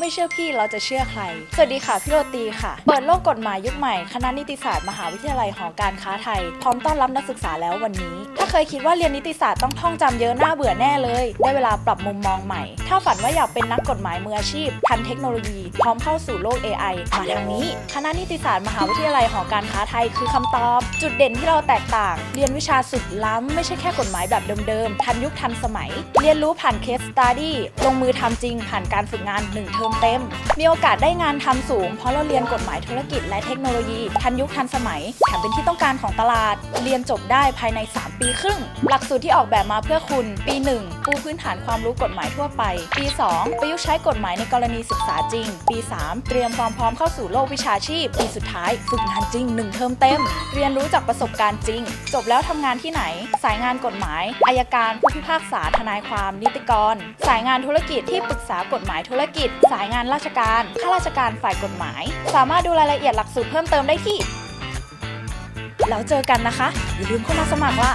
ไม่เชื่อพี่เราจะเชื่อใคร สวัสดีค่ะ พี่โรตีค่ะ เปิดโลกกฎหมายยุคใหม่ คณะนิติศาสตร์มหาวิทยาลัยหอการค้าไทย พร้อมต้อนรับนักศึกษาแล้ววันนี้ ถ้าเคยคิดว่าเรียนนิติศาสตร์ต้องท่องจำเยอะน่าเบื่อแน่เลย ได้เวลาปรับมุมมองใหม่ ถ้าฝันว่าอยากเป็นนักกฎหมายมืออาชีพ ทันเทคโนโลยี พร้อมเข้าสู่โลก AI มาทางนี้ คณะนิติศาสตร์มหาวิทยาลัยหอการค้าไทยคือคำตอบ จุดเด่นที่เราแตกต่าง เรียนวิชาสุดล้ำไม่ใช่แค่กฎหมายแบบเดิมๆทันยุคทันสมัย เรียนรู้ผ่านเคสสต u ดี้ลงมือทำจริงผ่านการฝึกงาน1เทอมเต็ม มีโอกาสได้งานทำสูง เพราะเราเรียนกฎหมายธุรกิจและเทคโนโลยี ทันยุคทันสมัย แถมเป็นที่ต้องการของตลาด เรียนจบได้ภายใน 3 ปีครึ่ง หลักสูตรที่ออกแบบมาเพื่อคุณ ปี 1 ปูพื้นฐานความรู้กฎหมายทั่วไป ปี 2 ประยุกต์ใช้กฎหมายในกรณีศึกษาจริง ปี 3 เตรียมความพร้อมเข้าสู่โลกวิชาชีพ ปีสุดท้ายฝึกงานจริง1เทอมเต็ม เรียนรู้จากประสบการณ์จริง จบแล้วทำงานที่ไหน สายงานกฎหมาย อายการผู้พิพากษาทนายความนิติกร สายงานธุรกิจที่ปรึกษากฎหมายธุรกิจสายงานราชการ ข้าราชการฝ่ายกฎหมาย สามารถดูรายละเอียดหลักสูตรเพิ่มเติมได้ที่ แล้วเจอกันนะคะ อย่าลืมเข้ามาสมัครละ